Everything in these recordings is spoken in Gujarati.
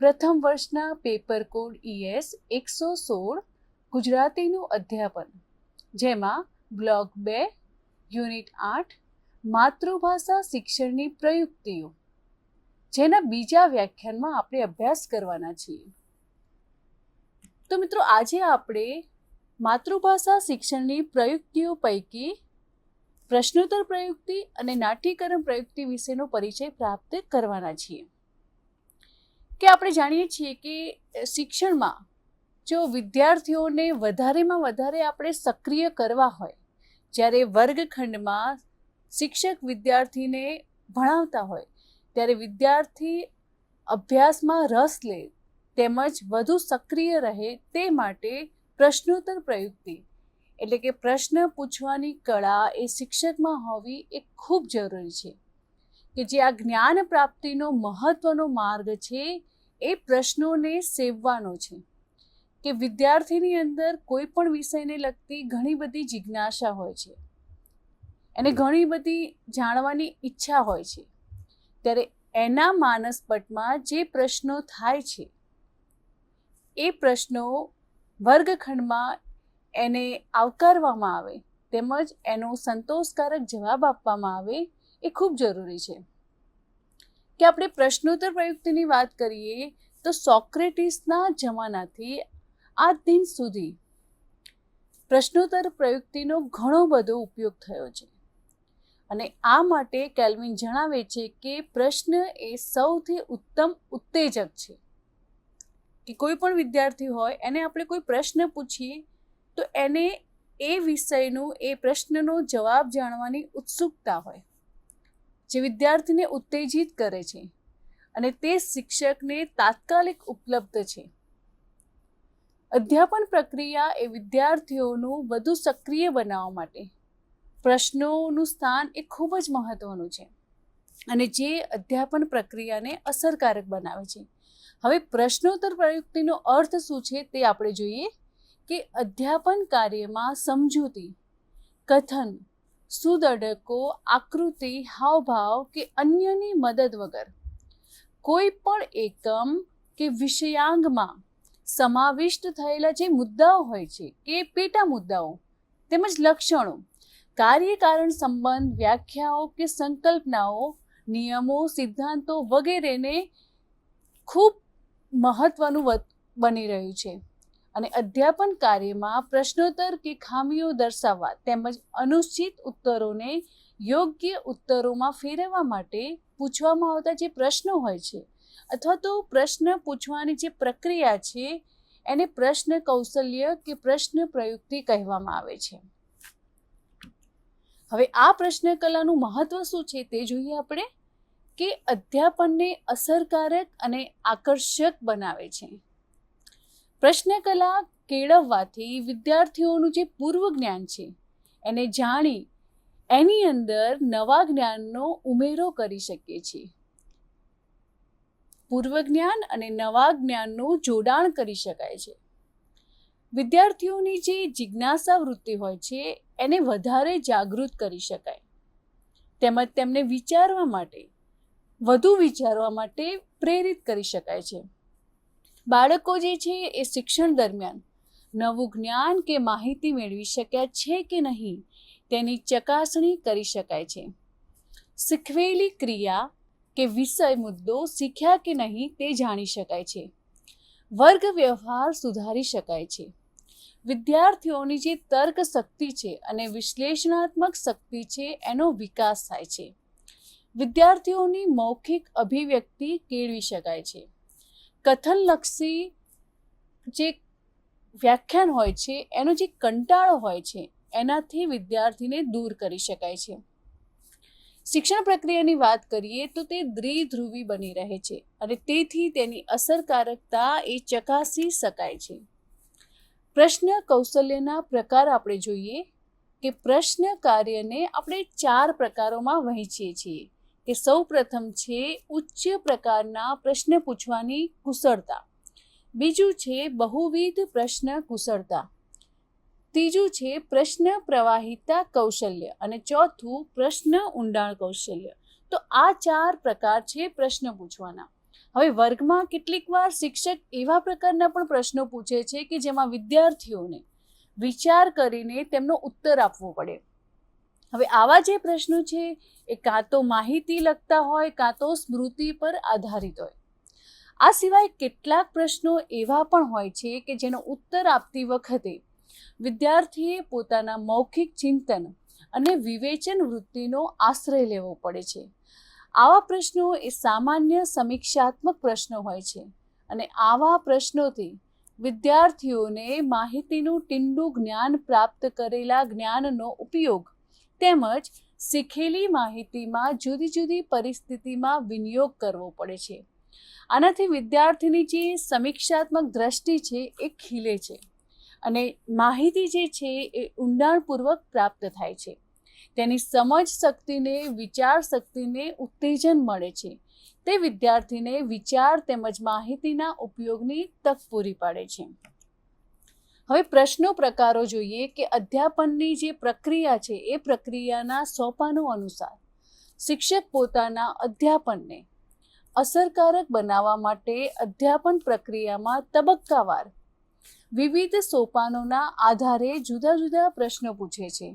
પ્રથમ વર્ષના પેપર કોડ ઈએસ એકસો સોળ ગુજરાતીનું અધ્યાપન, જેમાં બ્લોક બે, યુનિટ આઠ, માતૃભાષા શિક્ષણની પ્રયુક્તિઓ, જેના બીજા વ્યાખ્યાનમાં આપણે અભ્યાસ કરવાના છીએ. તો મિત્રો, આજે આપણે માતૃભાષા શિક્ષણની પ્રયુક્તિઓ પૈકી પ્રશ્નોત્તર પ્રયુક્તિ અને નાટ્યકરણ પ્રયુક્તિ વિશેનો પરિચય પ્રાપ્ત કરવાના છીએ. કે આપણે જાણીએ છીએ કે શિક્ષણમાં જો વિદ્યાર્થીઓને વધારેમાં વધારે આપણે સક્રિય કરવા હોય, જ્યારે વર્ગખંડમાં શિક્ષક વિદ્યાર્થીને ભણાવતા હોય, ત્યારે વિદ્યાર્થી અભ્યાસમાં રસ લે, તેમજ વધુ સક્રિય રહે તે માટે પ્રશ્નોત્તર પ્રયુક્તિ. એટલે કે પ્રશ્ન પૂછવાની કળા એ શિક્ષકમાં હોવી એ ખૂબ જરૂરી છે. કે જે આ જ્ઞાન પ્રાપ્તિનો મહત્ત્વનો માર્ગ છે એ પ્રશ્નોને સેવવાનો છે કે વિદ્યાર્થીની અંદર કોઈ પણ વિષયને લગતી ઘણી બધી જિજ્ઞાસા હોય છે. અને ઘણી બધી જાણવાની ઈચ્છા હોય છે. ત્યારે એના માનસપટમાં જે પ્રશ્નો થાય છે, એ પ્રશ્નો વર્ગખંડમાં એને આવકારવામાં આવે, તેમજ એનો સંતોષકારક જવાબ આપવામાં આવે એ ખૂબ જરૂરી છે. કે આપણે પ્રશ્નોત્તર પ્રયુક્તિની વાત કરીએ તો સોક્રેટિસના જમાનાથી આ દિન સુધી પ્રશ્નોત્તર પ્રયુક્તિનો ઘણો બધો ઉપયોગ થયો છે. અને આ માટે કેલ્વિન જણાવે છે કે પ્રશ્ન એ સૌથી ઉત્તમ ઉત્તેજક છે. કે કોઈ પણ વિદ્યાર્થી હોય, એને આપણે કોઈ પ્રશ્ન પૂછીએ, તો એને એ વિષયનું, એ પ્રશ્નનો જવાબ જાણવાની ઉત્સુકતા હોય. જે વિદ્યાર્થીને ઉત્તેજિત કરે છે અને તે શિક્ષકને તાત્કાલિક ઉપલબ્ધ છે. અધ્યાપન પ્રક્રિયા એ વિદ્યાર્થીઓનું વધુ સક્રિય બનાવવા માટે પ્રશ્નોનું સ્થાન એ ખૂબ જ મહત્વનું છે અને જે અધ્યાપન પ્રક્રિયાને અસરકારક બનાવે છે. હવે પ્રશ્નોત્તર પ્રયુક્તિનો અર્થ શું છે તે આપણે જોઈએ કે અધ્યાપન કાર્યમાં સમજૂતી, કથન સુદડકો આકૃતિ, હાવભાવ કે અન્યની મદદ વગર. કોઈ પણ એકમ કે વિષયાંગમાં સમાવિષ્ટ થયેલા જે મુદ્દાઓ હોય છે કે પેટા મુદ્દાઓ, તેમજ લક્ષણો, કાર્યકારણ સંબંધ, વ્યાખ્યાઓ કે સંકલ્પનાઓ, નિયમો, સિદ્ધાંતો વગેરેને ખૂબ મહત્વનું બની રહ્યું છે. અને અધ્યાપન કાર્યમાં પ્રશ્નોત્તર કે ખામીઓ દર્શાવવા તેમજ અનુચિત ઉત્તરોને યોગ્ય ઉત્તરોમાં ફેરવવા માટે પૂછવામાં આવતા જે પ્રશ્નો હોય છે અથવા તો પ્રશ્ન પૂછવાની જે પ્રક્રિયા છે, એને પ્રશ્ન કૌશલ્ય કે પ્રશ્ન પ્રયુક્તિ કહેવામાં આવે છે. હવે આ પ્રશ્ન કલાનું મહત્વ શું છે તે જોઈએ આપણે? કે અધ્યાપનને અસરકારક અને આકર્ષક બનાવે છે. પ્રશ્ન કલા કેળવવાથી વિદ્યાર્થીઓનું જે પૂર્વ જ્ઞાન છે, એને જાણી એની અંદર નવા જ્ઞાનનો ઉમેરો કરી શકીએ છીએ. પૂર્વ જ્ઞાન અને નવા જ્ઞાનનું જોડાણ કરી શકાય છે. વિદ્યાર્થીઓની જે જિજ્ઞાસા વૃત્તિ હોય છે, એને વધારે જાગૃત કરી શકાય. તેમજ તેમને વિચારવા માટે, વધુ વિચારવા માટે પ્રેરિત કરી શકાય છે. બાળકો જે છે એ શિક્ષણ દરમિયાન નવું જ્ઞાન કે માહિતી મેળવી શક્યા છે કે નહીં તેની ચકાસણી કરી શકાય છે. શીખવેલી ક્રિયા કે વિષય મુદ્દો શીખ્યા કે નહીં તે જાણી શકાય છે. વર્ગ વ્યવહાર સુધારી શકાય છે. વિદ્યાર્થીઓની જે તર્ક શક્તિ છે અને વિશ્લેષણાત્મક શક્તિ છે એનો વિકાસ થાય છે. વિદ્યાર્થીઓની મૌખિક અભિવ્યક્તિ કેળવી શકાય છે. કથનલક્ષી જે વ્યાખ્યાન હોય છે, એનો જે કંટાળો હોય છે, એનાથી વિદ્યાર્થીને દૂર કરી શકાય છે. શિક્ષણ પ્રક્રિયાની વાત કરીએ તો તે દ્વિધ્રુવી બની રહે છે અને તેથી તેની અસરકારકતા એ ચકાસી શકાય છે. પ્રશ્ન કૌશલ્યના પ્રકાર આપણે જોઈએ કે પ્રશ્ન કાર્યને આપણે ચાર પ્રકારોમાં વહેંચીએ છીએ. કે સૌ પ્રથમ છે ઉચ્ચ પ્રકારના પ્રશ્ન પૂછવાની કુશળતા. બીજું છે બહુવિધ પ્રશ્ન કુશળતા. ત્રીજું છે પ્રશ્ન પ્રવાહિતા કૌશલ્ય અને ચોથું પ્રશ્ન ઊંડાણ કૌશલ્ય. તો આ ચાર પ્રકાર છે પ્રશ્ન પૂછવાના. હવે વર્ગમાં કેટલીક વાર શિક્ષક એવા પ્રકારના પણ પ્રશ્નો પૂછે છે કે જેમાં વિદ્યાર્થીઓને વિચાર કરીને તેમનો ઉત્તર આપવો પડે. હવે આવા જે પ્રશ્નો છે, એ કાં તો માહિતી લગતા હોય, કાં તો સ્મૃતિ પર આધારિત હોય. આ સિવાય કેટલાક પ્રશ્નો એવા પણ હોય છે કે જેનો ઉત્તર આપતી વખતે વિદ્યાર્થીએ પોતાના મૌખિક ચિંતન અને વિવેચન વૃત્તિનો આશ્રય લેવો પડે છે. આવા પ્રશ્નો એ સામાન્ય સમીક્ષાત્મક પ્રશ્નો હોય છે અને આવા પ્રશ્નોથી વિદ્યાર્થીઓને માહિતીનું ટીંડું જ્ઞાન પ્રાપ્ત કરેલા જ્ઞાનનો ઉપયોગ તેમજ શીખેલી માહિતીમાં જુદી જુદી પરિસ્થિતિમાં વિનિયોગ કરવો પડે છે. આનાથી વિદ્યાર્થીની જે સમીક્ષાત્મક દ્રષ્ટિ છે એ ખીલે છે અને માહિતી જે છે એ ઊંડાણપૂર્વક પ્રાપ્ત થાય છે. તેની સમજ શક્તિને, વિચાર શક્તિને ઉત્તેજન મળે છે. તે વિદ્યાર્થીને વિચાર તેમજ માહિતીના ઉપયોગની તક પૂરી પાડે છે. હવે પ્રશ્નો પ્રકારો જોઈએ કે અધ્યાપનની જે પ્રક્રિયા છે, એ પ્રક્રિયાના સોપાનો અનુસાર શિક્ષક પોતાના અધ્યાપનને અસરકારક બનાવવા માટે અધ્યાપન પ્રક્રિયામાં તબક્કાવાર વિવિધ સોપાનોના આધારે જુદા જુદા પ્રશ્નો પૂછે છે.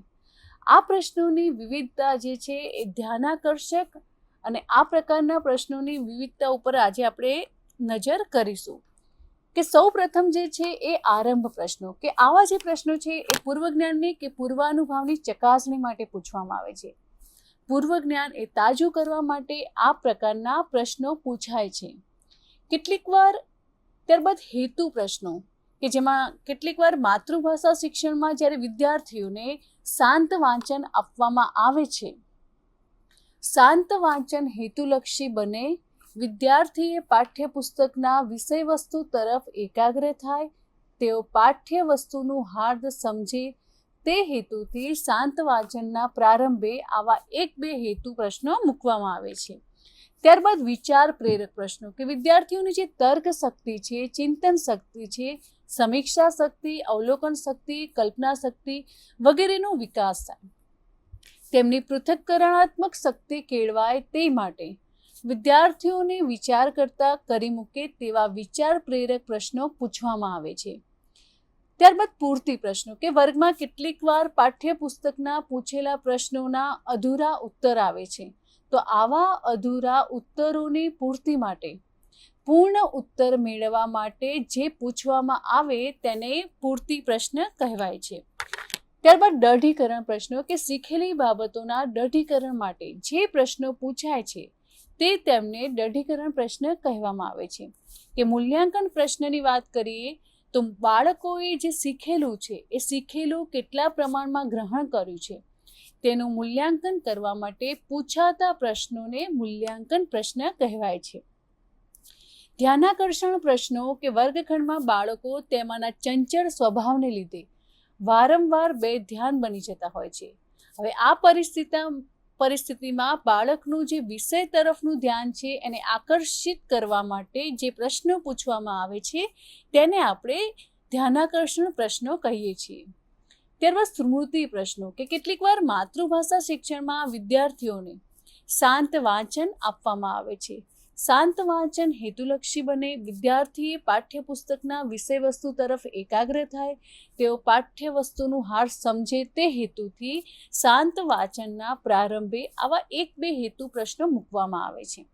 આ પ્રશ્નોની વિવિધતા જે છે, એ ધ્યાનાકર્ષક અને આ પ્રકારના પ્રશ્નોની વિવિધતા ઉપર આજે આપણે નજર કરીશું. કે સૌ પ્રથમ જે છે એ આરંભ પ્રશ્નો, કે આવા જે પ્રશ્નો છે એ પૂર્વ જ્ઞાનની કે પૂર્વાનુભાવની ચકાસણી માટે પૂછવામાં આવે છે. પૂર્વ જ્ઞાન એ તાજું કરવા માટે આ પ્રકારના પ્રશ્નો પૂછાય છે. કેટલીક વાર ત્યારબાદ હેતુ પ્રશ્નો, કે જેમાં કેટલીક વાર માતૃભાષા શિક્ષણમાં જ્યારે વિદ્યાર્થીઓને શાંત વાંચન આપવામાં આવે છે. શાંત વાંચન હેતુલક્ષી બને વિદ્યાર્થીએ પાઠ્યપુસ્તકના વિષયવસ્તુ તરફ એકાગ્ર થાય, તેઓ પાઠ્યવસ્તુનું હાર્દ સમજે, તે હેતુથી શાંત વાંચનના પ્રારંભે આવા એક બે હેતુ પ્રશ્નો મૂકવામાં આવે છે. ત્યારબાદ વિચાર પ્રેરક પ્રશ્નો, કે વિદ્યાર્થીઓની જે તર્ક શક્તિ છે, ચિંતન શક્તિ છે, સમીક્ષા શક્તિ, અવલોકન શક્તિ, કલ્પના શક્તિ વગેરેનો વિકાસ થાય. તેમની પૃથક્કરણાત્મક શક્તિ કેળવાય તે માટે વિદ્યાર્થીઓને વિચાર કરતા કરી મૂકે તેવા વિચાર પ્રેરક પ્રશ્નો પૂછવામાં આવે છે. ત્યારબાદ પૂરતી પ્રશ્નો કે વર્ગમાં કેટલીક વાર પાઠ્યપુસ્તકના પૂછેલા પ્રશ્નોના અધૂરા ઉત્તર આવે છે. તો આવા અધૂરા ઉત્તરોની પૂર્તિ માટે, પૂર્ણ ઉત્તર મેળવવા માટે જે પૂછવામાં આવે તેને પૂરતી પ્રશ્ન કહેવાય છે. ત્યારબાદ દઢીકરણ પ્રશ્નો કે શીખેલી બાબતોના દઢીકરણ માટે જે પ્રશ્નો પૂછાય છે તે તેમને દઢીકરણ પ્રશ્ન કહેવામાં આવે છે. કે મૂલ્યાંકન પ્રશ્નની વાત કરીએ, તો બાળકોએ જે શીખેલું છે, એ શીખેલું કેટલા પ્રમાણમાં ગ્રહણ કર્યું છે? તેનું મૂલ્યાંકન કરવા માટે પૂછાતા પ્રશ્નોને મૂલ્યાંકન પ્રશ્ન કહેવાય છે. ધ્યાનાકર્ષણ પ્રશ્નો કે વર્ગખંડમાં બાળકો તેમાંના ચંચળ સ્વભાવને લીધે વારંવાર બે ધ્યાન બની જતા હોય છે. હવે આ પરિસ્થિતિ પરિસ્થિતિમાં બાળકનું જે વિષય તરફનું ધ્યાન છે એને આકર્ષિત કરવા માટે જે પ્રશ્નો પૂછવામાં આવે છે, તેને આપણે ધ્યાનાકર્ષણ પ્રશ્નો કહીએ છીએ. ત્યારબાદ સ્મૃતિ પ્રશ્નો, કે કેટલીક વાર માતૃભાષા શિક્ષણમાં વિદ્યાર્થીઓને શાંત વાંચન આપવામાં આવે છે. શાંત વાંચન હેતુલક્ષી બને. વિદ્યાર્થીએ પાઠ્યપુસ્તકના વિષયવસ્તુ તરફ એકાગ્ર થાય. તેઓ પાઠ્યવસ્તુનું હાર સમજે તે હેતુથી શાંત વાંચનના પ્રારંભે આવા એક બે હેતુ પ્રશ્નો મૂકવામાં આવે છે.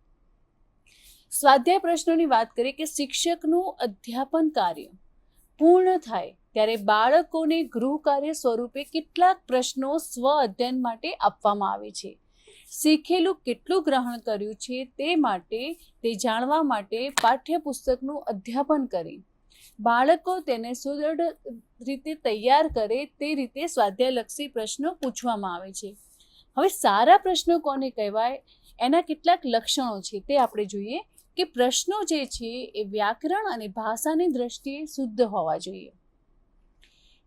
સ્વાધ્યાય પ્રશ્નોની વાત કરીએ કે શિક્ષકનું અધ્યાપન કાર્ય પૂર્ણ થાય ત્યારે બાળકોને ગૃહ કાર્ય સ્વરૂપે કેટલાક પ્રશ્નો સ્વ અધ્યયન માટે આપવામાં આવે છે. શીખેલું કેટલું ગ્રહણ કર્યું છે તે માટે, તે જાણવા માટે પાઠ્યપુસ્તકનું અધ્યાપન કરી. બાળકો તેને સુદૃઢ રીતે તૈયાર કરે તે રીતે સ્વાધ્યાયલક્ષી પ્રશ્નો પૂછવામાં આવે છે. હવે સારા પ્રશ્નો કોને કહેવાય? એના કેટલાક લક્ષણો છે તે આપણે જોઈએ કે પ્રશ્નો જે છે એ વ્યાકરણ અને ભાષાની દ્રષ્ટિએ શુદ્ધ હોવા જોઈએ.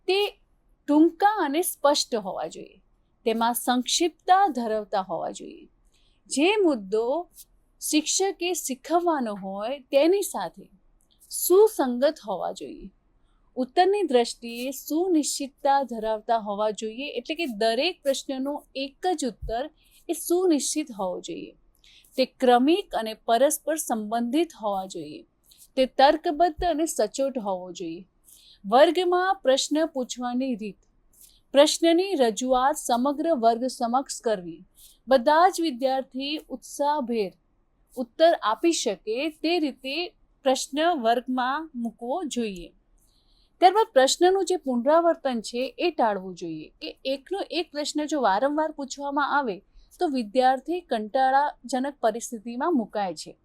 તે ટૂંકા અને સ્પષ્ટ હોવા જોઈએ. તેમાં સંક્ષિપ્તતા ધરાવતા હોવા જોઈએ. જે મુદ્દો શિક્ષકે શીખવવાનો હોય તેની સાથે સુસંગત હોવા જોઈએ. ઉત્તરની દ્રષ્ટિએ સુનિશ્ચિતતા ધરાવતા હોવા જોઈએ એટલે કે દરેક પ્રશ્નનો એક જ ઉત્તર એ સુનિશ્ચિત હોવો જોઈએ. તે ક્રમિક અને પરસ્પર સંબંધિત હોવા જોઈએ. તે તર્કબદ્ધ અને સચોટ હોવો જોઈએ. વર્ગમાં પ્રશ્ન પૂછવાની રીત પ્રશ્નની રજૂઆત સમગ્ર વર્ગ સમક્ષ કરવી. બધા જ વિદ્યાર્થી ઉત્સાહભેર ઉત્તર આપી શકે તે રીતે પ્રશ્ન વર્ગમાં મૂકવો જોઈએ. ત્યારબાદ પ્રશ્નનું જે પુનરાવર્તન છે એ ટાળવું જોઈએ કે એકનો એક પ્રશ્ન જો વારંવાર પૂછવામાં આવે તો વિદ્યાર્થી કંટાળાજનક પરિસ્થિતિમાં મુકાય છે.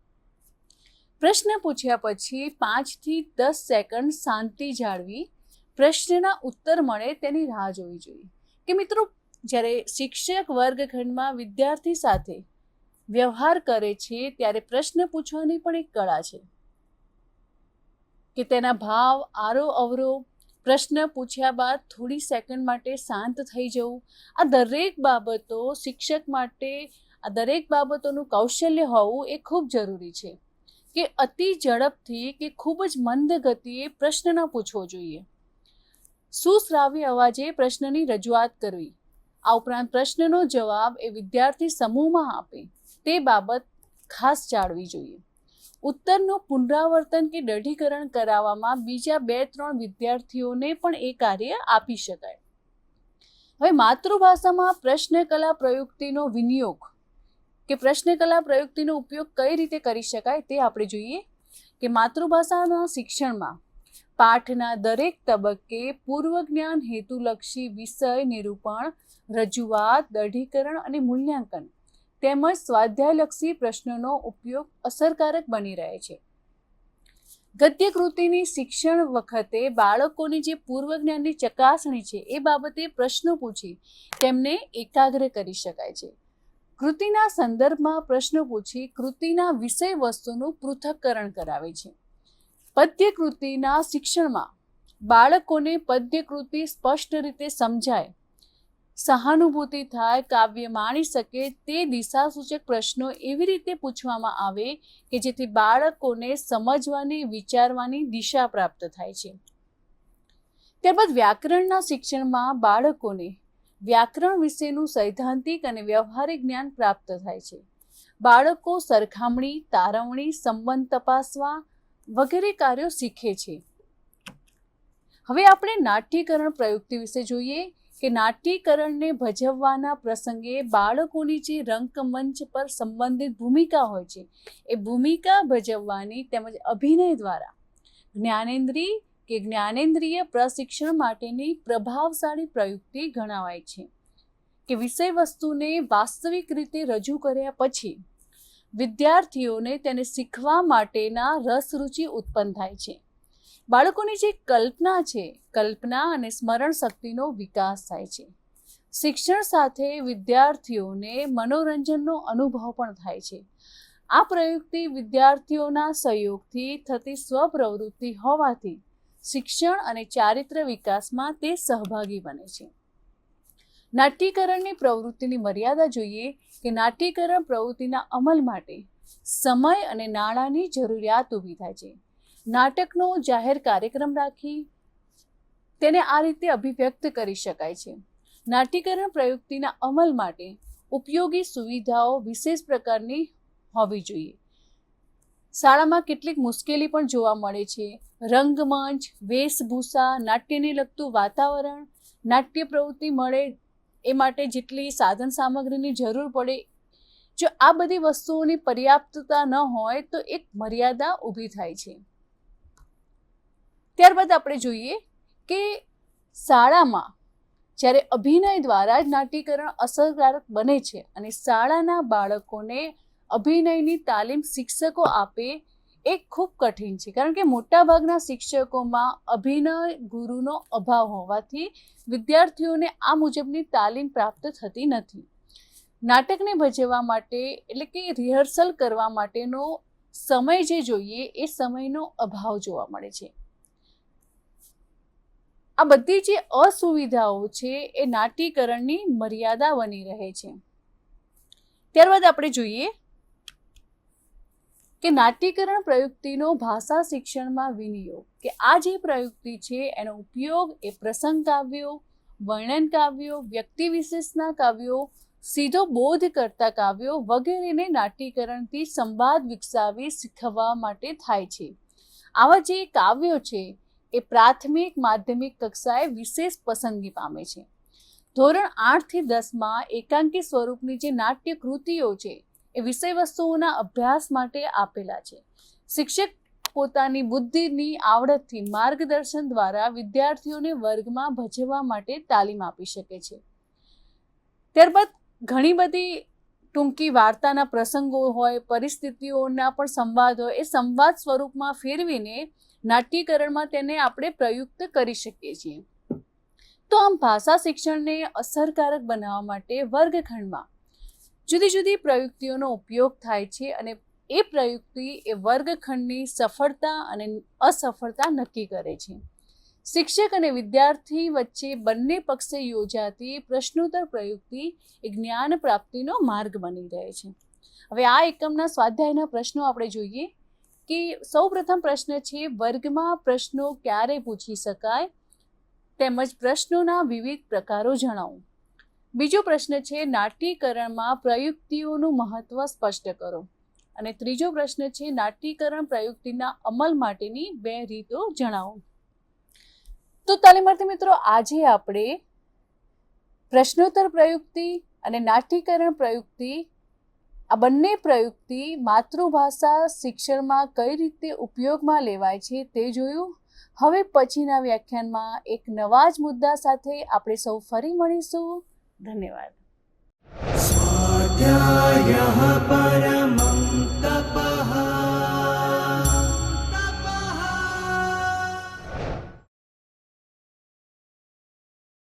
પ્રશ્ન પૂછ્યા પછી પાંચથી દસ સેકન્ડ શાંતિ જાળવી પ્રશ્નના ઉત્તર મળે તેની રાહ જોવી જોઈએ. કે મિત્રો, જ્યારે શિક્ષક વર્ગખંડમાં વિદ્યાર્થી સાથે વ્યવહાર કરે છે, ત્યારે પ્રશ્ન પૂછવાની પણ એક કળા છે. કે તેના ભાવ, આરો અવરો, પ્રશ્ન પૂછ્યા બાદ થોડી સેકન્ડ માટે શાંત થઈ જવું, આ દરેક બાબતો શિક્ષક માટે, આ દરેક બાબતોનું કૌશલ્ય હોવું એ ખૂબ જરૂરી છે. કે અતિ ઝડપથી કે ખૂબ જ મંદ ગતિએ પ્રશ્ન ન પૂછવો જોઈએ. સુશ્રાવ્ય અવાજે પ્રશ્નની રજૂઆત કરવી. આ ઉપરાંત પ્રશ્નનો જવાબ એ વિદ્યાર્થી સમૂહમાં આપે. તે બાબત ખાસ જાળવી જોઈએ. ઉત્તરનું પુનરાવર્તન કે દઢીકરણ કરાવવામાં બીજા બે ત્રણ વિદ્યાર્થીઓને પણ એ કાર્ય આપી શકાય. હવે માતૃભાષામાં પ્રશ્ન કલા પ્રયુક્તિનો વિનિયોગ. કે પ્રશ્ન કલા પ્રયુક્તિનો ઉપયોગ કઈ રીતે કરી શકાય તે આપણે જોઈએ. કે માતૃભાષાના શિક્ષણમાં પાઠના દરેક તબક્કે પૂર્વ જ્ઞાન હેતુલક્ષી વિષય નિરૂપણ, રજૂઆત, દઢીકરણ અને મૂલ્યાંકન તેમજ સ્વાધ્યાયલક્ષી પ્રશ્નોનો ઉપયોગ અસરકારક બની રહે છે. ગદ્ય કૃતિની શિક્ષણ વખતે બાળકોની જે પૂર્વ જ્ઞાનની ચકાસણી છે એ બાબતે પ્રશ્નો પૂછી તેમને એકાગ્ર કરી શકાય છે. કૃતિના સંદર્ભમાં પ્રશ્નો પૂછી કૃતિના વિષય વસ્તુનું પૃથક્કરણ કરાવે છે. પદ્ય કૃતિના શિક્ષણમાં બાળકોને પદ્યકૃતિ સ્પષ્ટ રીતે સમજાય, સહાનુભૂતિ થાય, કાવ્ય માણી શકે તે દિશાસૂચક પ્રશ્નો એવી રીતે પૂછવામાં આવે કે જેથી બાળકોને સમજવાની, વિચારવાની દિશા પ્રાપ્ત થાય છે. ત્યારબાદ વ્યાકરણના શિક્ષણમાં બાળકોને વ્યાકરણ વિશેનું સૈદ્ધાંતિક અને વ્યવહારિક જ્ઞાન પ્રાપ્ત થાય છે. બાળકો સરખામણી, તારવણી, સંબંધ તપાસવા વગેરે કાર્યો શીખે છે. હવે આપણે નાટ્યકરણ પ્રયુક્તિ વિશે જોઈએ કે નાટ્યકરણને ભજવવાના પ્રસંગે બાળકોની જે રંગમંચ પર સંબંધિત ભૂમિકા હોય છે, એ ભૂમિકા ભજવવાની તેમજ અભિનય દ્વારા જ્ઞાનેન્દ્રિય કે જ્ઞાનેન્દ્રિય પ્રશિક્ષણ માટેની પ્રભાવશાળી પ્રયુક્તિ ગણાવાય છે કે વિષય વસ્તુને વાસ્તવિક રીતે રજૂ કર્યા પછી વિદ્યાર્થીઓને તેને શીખવા માટેના રસરૂચિ ઉત્પન્ન થાય છે. બાળકોની જે કલ્પના છે, કલ્પના અને સ્મરણ શક્તિનો વિકાસ થાય છે. શિક્ષણ સાથે વિદ્યાર્થીઓને મનોરંજનનો અનુભવ પણ થાય છે. આ પ્રયુક્તિ વિદ્યાર્થીઓના સહયોગથી થતી સ્વપ્રવૃત્તિ હોવાથી શિક્ષણ અને ચારિત્ર વિકાસમાં તે સહભાગી બને છે. નાટ્યકરણની પ્રવૃત્તિની મર્યાદા જોઈએ કે નાટ્યકરણ પ્રવૃત્તિના અમલ માટે સમય અને નાણાંની જરૂરિયાત ઊભી થાય છે. નાટકનો જાહેર કાર્યક્રમ રાખી તેને આ રીતે અભિવ્યક્ત કરી શકાય છે. નાટ્યકરણ પ્રયુક્તિના અમલ માટે ઉપયોગી સુવિધાઓ વિશેષ પ્રકારની હોવી જોઈએ. શાળામાં કેટલીક મુશ્કેલી પણ જોવા મળે છે. રંગમંચ, વેશભૂષા, નાટ્યને લગતું વાતાવરણ, નાટ્ય પ્રવૃત્તિ મળે એ માટે જેટલી સાધન સામગ્રીની જરૂર પડે, જો આ બધી વસ્તુઓની પર્યાપ્તતા ન હોય તો એક મર્યાદા ઊભી થાય છે. ત્યારબાદ આપણે જોઈએ કે શાળામાં જ્યારે અભિનય દ્વારા જ નાટ્યકરણ અસરકારક બને છે અને શાળાના બાળકોને અભિનયની તાલીમ શિક્ષકો આપે એ ખૂબ કઠિન છે. કારણ કે મોટાભાગના શિક્ષકોમાં અભિનય ગુરુનો અભાવ હોવાથી વિદ્યાર્થીઓને આ મુજબની તાલીમ પ્રાપ્ત થતી નથી. નાટકને ભજવવા માટે એટલે કે રિહર્સલ કરવા માટેનો સમય જે જોઈએ એ સમયનો અભાવ જોવા મળે છે. આ બધી જે અસુવિધાઓ છે એ નાટ્યકરણની મર્યાદા બની રહે છે. ત્યારબાદ આપણે જોઈએ કે નાટ્યકરણ પ્રયુક્તિનો ભાષા શિક્ષણમાં વિનિયોગ. કે આ જે પ્રયુક્તિ છે, એનો ઉપયોગ એ પ્રસંગ કાવ્યો, વર્ણન કાવ્યો, વ્યક્તિ વિશેષના કાવ્યો, સીધો બોધ કરતા કાવ્યો વગેરેને નાટ્યકરણથી સંવાદ વિકસાવી શીખવવા માટે થાય છે. આવા જે કાવ્યો છે, એ પ્રાથમિક માધ્યમિક કક્ષાએ વિશેષ પસંદગી પામે છે. ધોરણ આઠથી દસમાં એકાંકી સ્વરૂપની જે નાટ્ય કૃતિઓ છે એ વિષય વસ્તુઓના અભ્યાસ માટે આપેલા છે. શિક્ષક પોતાની બુદ્ધિની આવડતથી માર્ગદર્શન દ્વારા વિદ્યાર્થીઓને વર્ગમાં ભજવવા માટે તાલીમ આપી શકે છે. ત્યારબાદ ઘણી બધી ટૂંકી વાર્તાના પ્રસંગો હોય, પરિસ્થિતિઓના પણ સંવાદ હોય, એ સંવાદ સ્વરૂપમાં ફેરવીને નાટ્યકરણમાં તેને આપણે પ્રયુક્ત કરી શકીએ છીએ. તો આમ ભાષા શિક્ષણને અસરકારક બનાવવા માટે વર્ગખંડમાં જુદી જુદી પ્રયુક્તિઓનો ઉપયોગ થાય છે અને એ પ્રયુક્તિ એ વર્ગખંડની સફળતા અને અસફળતા નક્કી કરે છે. શિક્ષક અને વિદ્યાર્થી વચ્ચે બંને પક્ષે યોજાતી પ્રશ્નોત્તર પ્રયુક્તિ એ જ્ઞાન પ્રાપ્તિનો માર્ગ બની રહે છે. હવે આ એકમના સ્વાધ્યાયના પ્રશ્નો આપણે જોઈએ કે સૌપ્રથમ પ્રશ્ન છે, વર્ગમાં પ્રશ્નો ક્યારે પૂછી શકાય? તેમજ પ્રશ્નોના વિવિધ પ્રકારો જણાવો. બીજો પ્રશ્ન છે, નાટ્યકરણમાં પ્રયુક્તિઓનું મહત્વ સ્પષ્ટ કરો. અને ત્રીજો પ્રશ્ન છે, નાટ્યકરણ પ્રયુક્તિના અમલ માટેની બે રીતો જણાવો. તો તાલીમાર્થી મિત્રો, આજે આપણે પ્રશ્નોત્તર પ્રયુક્તિ અને નાટ્યકરણ પ્રયુક્તિ, આ બંને પ્રયુક્તિ માતૃભાષા શિક્ષણમાં કઈ રીતે ઉપયોગમાં લેવાય છે તે જોયું. હવે પછીના વ્યાખ્યાનમાં એક નવા જ મુદ્દા સાથે આપણે સૌ ફરી મળીશું. ધન્યવાદ.